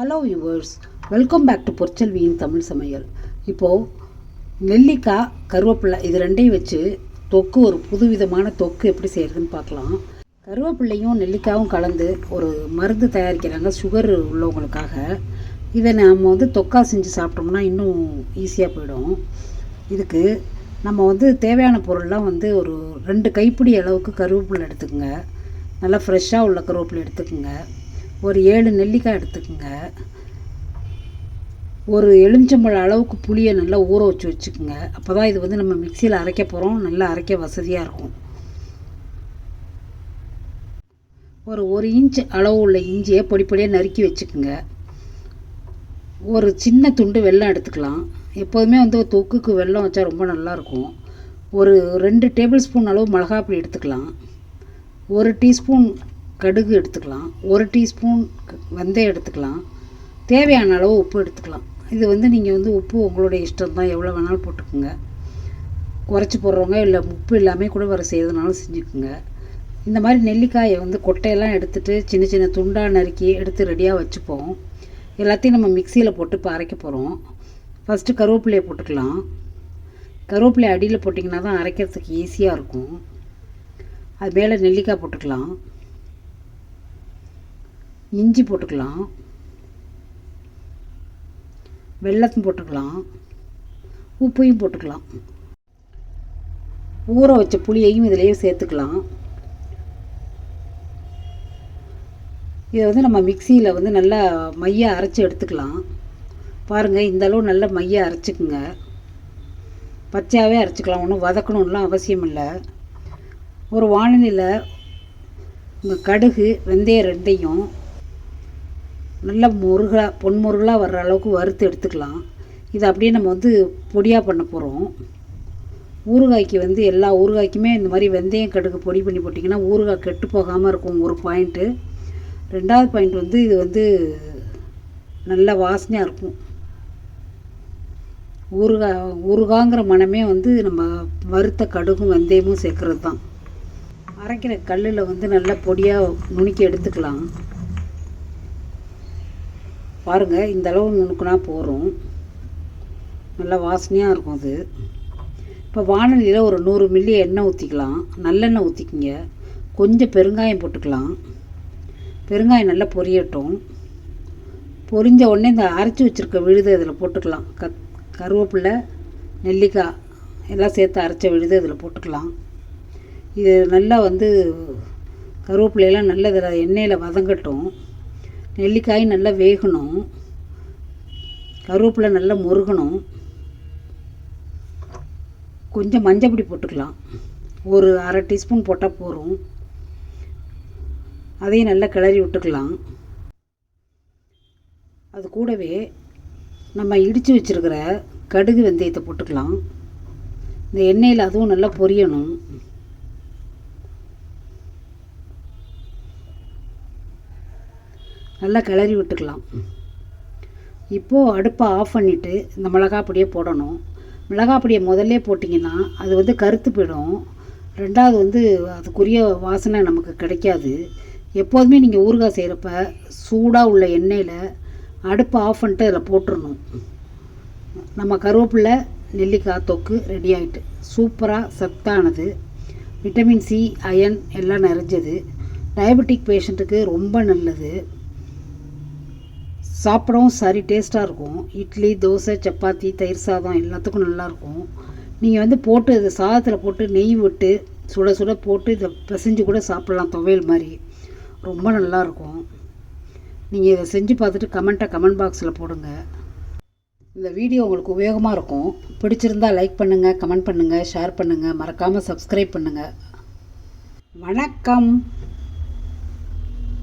Hello yours welcome back to பொற்செல்வியின் Tamil சமையல் இப்போது நெல்லிக்காய் கருவேப்பிலை இது ரெண்டையும் வச்சு தொக்கு ஒரு புதுவிதமான தொக்கு எப்படி செய்கிறதுன்னு பார்க்கலாம். கருவேப்பிள்ளையும் நெல்லிக்காயும் கலந்து ஒரு மருந்து தயாரிக்கிறாங்க சுகர் உள்ளவங்களுக்காக. இதை நாம் வந்து தொக்கா செஞ்சு சாப்பிட்டோம்னா இன்னும் ஈஸியாக போயிடும். இதுக்கு நம்ம வந்து தேவையான பொருள்லாம் வந்து ஒரு ரெண்டு கைப்பிடி அளவுக்கு கருவேப்பிலை எடுத்துக்கோங்க. நல்லா ஃப்ரெஷ்ஷாக உள்ள கருவேப்பிலை எடுத்துக்கோங்க. ஒரு ஏழு நெல்லிக்காய் எடுத்துக்கோங்க. ஒரு எலுமிச்சம்பழம் அளவுக்கு புளியை நல்லா ஊற வச்சு வச்சுக்கோங்க. அப்போ தான் இது வந்து நம்ம மிக்சியில் அரைக்க போகிறோம் நல்லா அரைக்க வசதியாக இருக்கும். ஒரு ஒரு இன்ச் அளவு உள்ள இஞ்சியை பொடி பொடியாக நறுக்கி வச்சுக்கோங்க. ஒரு சின்ன துண்டு வெல்லம் எடுத்துக்கலாம். எப்போதுமே வந்து தொக்குக்கு வெல்லம் வச்சா ரொம்ப நல்லாயிருக்கும் ஒரு ரெண்டு டேபிள் ஸ்பூன் அளவு மிளகாப்பொடி எடுத்துக்கலாம். ஒரு டீஸ்பூன் கடுகு எடுத்துக்கலாம். ஒரு டீஸ்பூன் வெந்தயம் எடுத்துக்கலாம். தேவையான அளவு உப்பு எடுத்துக்கலாம். இது வந்து நீங்கள் வந்து உப்பு உங்களுடைய இஷ்டம் தான். எவ்வளோ வேணாலும் போட்டுக்கோங்க. குறைச்சி போடுறவங்க இல்லை உப்பு இல்லாமல் கூட வர செய்யறதுனாலும் செஞ்சுக்குங்க. இந்த மாதிரி நெல்லிக்காயை வந்து கொட்டையெல்லாம் எடுத்துகிட்டு சின்ன சின்ன துண்டாக நறுக்கி எடுத்து ரெடியாக வச்சுப்போம். எல்லாத்தையும் நம்ம மிக்சியில் போட்டு இப்போ அரைக்க போகிறோம் ஃபஸ்ட்டு கருவேப்பிலையை போட்டுக்கலாம். கருவேப்பிலை அடியில் போட்டிங்கன்னா தான் அரைக்கிறதுக்கு ஈஸியாக இருக்கும். அது மேலே நெல்லிக்காய் போட்டுக்கலாம். இஞ்சி போட்டுக்கலாம். வெள்ளத்தையும் போட்டுக்கலாம். உப்பையும் போட்டுக்கலாம். ஊற வச்ச புளியையும் இதிலேயே சேர்த்துக்கலாம். இதை வந்து நம்ம மிக்சியில் வந்து நல்லா மைய அரைச்சி எடுத்துக்கலாம். பாருங்கள் இந்த அளவு நல்ல மைய அரைச்சிக்குங்க. பச்சையாகவே அரைச்சிக்கலாம். ஒன்றும் வதக்கணும்லாம் அவசியம் இல்லை ஒரு வானிலையில் இந்த கடுகு வெந்தயம் ரெண்டையும் நல்லா முருகா பொன்முருகலாக வர்ற அளவுக்கு வறுத்து எடுத்துக்கலாம். இதை அப்படியே நம்ம வந்து பொடியாக பண்ண போகிறோம் ஊறுகாய்க்கு வந்து எல்லா ஊறுகாய்க்குமே இந்த மாதிரி வெந்தயம் கடுகு பொடி பண்ணி போட்டிங்கன்னா ஊறுகாய் கெட்டு போகாமல் இருக்கும் ஒரு பாயிண்ட்டு ரெண்டாவது பாயிண்ட் வந்து இது வந்து நல்ல வாசனையாக இருக்கும். ஊறுகாய் ஊறுகாங்கிற மனமே வந்து நம்ம வறுத்த கடுகும் வெந்தயமும் சேர்க்குறது தான் அரைக்கிற கல்லில் வந்து நல்லா பொடியாக நுணுக்கி எடுத்துக்கலாம். பாருங்கள் இந்த அளவு நுணுக்குனா போகிறோம் நல்லா வாசனையாக இருக்கும் அது. இப்போ வானலியில் ஒரு நூறு மில்லி எண்ணெய் ஊற்றிக்கலாம் நல்லெண்ணெய் ஊற்றிக்கிங்க கொஞ்சம் பெருங்காயம் போட்டுக்கலாம். பெருங்காயம் நல்லா பொரியட்டும். பொரிஞ்ச உடனே இந்த அரைச்சி வச்சுருக்க விழுது இதில் போட்டுக்கலாம். க கருவேப்பிலை நெல்லிக்காய் எல்லாம் சேர்த்து அரைச்ச விழுது இதில் போட்டுக்கலாம். இது நல்லா வந்து கருவேப்பிலையெல்லாம் நல்ல இதில் எண்ணெயில் வதங்கட்டும். நெல்லிக்காய் நல்லா வேகணும். கருவேப்பிலை நல்லா முருகணும். கொஞ்சம் மஞ்சப்பொடி போட்டுக்கலாம். ஒரு அரை டீஸ்பூன் போட்டால் போதும். அதையும் நல்லா கிளறி விட்டுக்கலாம். அது கூடவே நம்ம இடித்து வச்சுருக்கிற கடுகு வெந்தயத்தை போட்டுக்கலாம். இந்த எண்ணெயில் அதுவும் நல்லா பொரியணும். நல்லா கிளறி விட்டுக்கலாம். இப்போது அடுப்பை ஆஃப் பண்ணிவிட்டு இந்த மிளகா பொடியை போடணும். மிளகா பொடியை முதல்ல போட்டிங்கன்னா அது வந்து கருத்து போயிடும். ரெண்டாவது வந்து அதுக்குரிய வாசனை நமக்கு கிடைக்காது. எப்போதுமே நீங்கள் ஊறுகாய் செய்கிறப்ப சூடாக உள்ள எண்ணெயில் அடுப்பை ஆஃப் பண்ணிட்டு அதில் போட்டுடணும் நம்ம கருவேப்பிலை நெல்லிக்காய் தொக்கு ரெடி ஆகிட்டு சூப்பராக சத்தானது. விட்டமின் சி அயன் எல்லாம் நிறைஞ்சது. டயபெட்டிக் பேஷண்ட்டுக்கு ரொம்ப நல்லது. சாப்பிடவும் சரி டேஸ்ட்டாக இருக்கும். இட்லி தோசை சப்பாத்தி தயிர் சாதம் எல்லாத்துக்கும் நல்லாயிருக்கும் நீங்கள் வந்து போட்டு இதை சாதத்தில் போட்டு நெய் விட்டு சுட சுட போட்டு இதை பிசைஞ்சு கூட சாப்பிட்லாம் துவையல் மாதிரி. ரொம்ப நல்லாயிருக்கும் நீங்கள் இதை செஞ்சு பார்த்துட்டு கமெண்ட்டை கமெண்ட் பாக்ஸில் போடுங்க. இந்த வீடியோ உங்களுக்கு உபயோகமாக இருக்கும். பிடிச்சிருந்தால் லைக் பண்ணுங்கள் கமெண்ட் பண்ணுங்கள் ஷேர் பண்ணுங்கள் மறக்காமல் சப்ஸ்கிரைப் பண்ணுங்கள் வணக்கம்.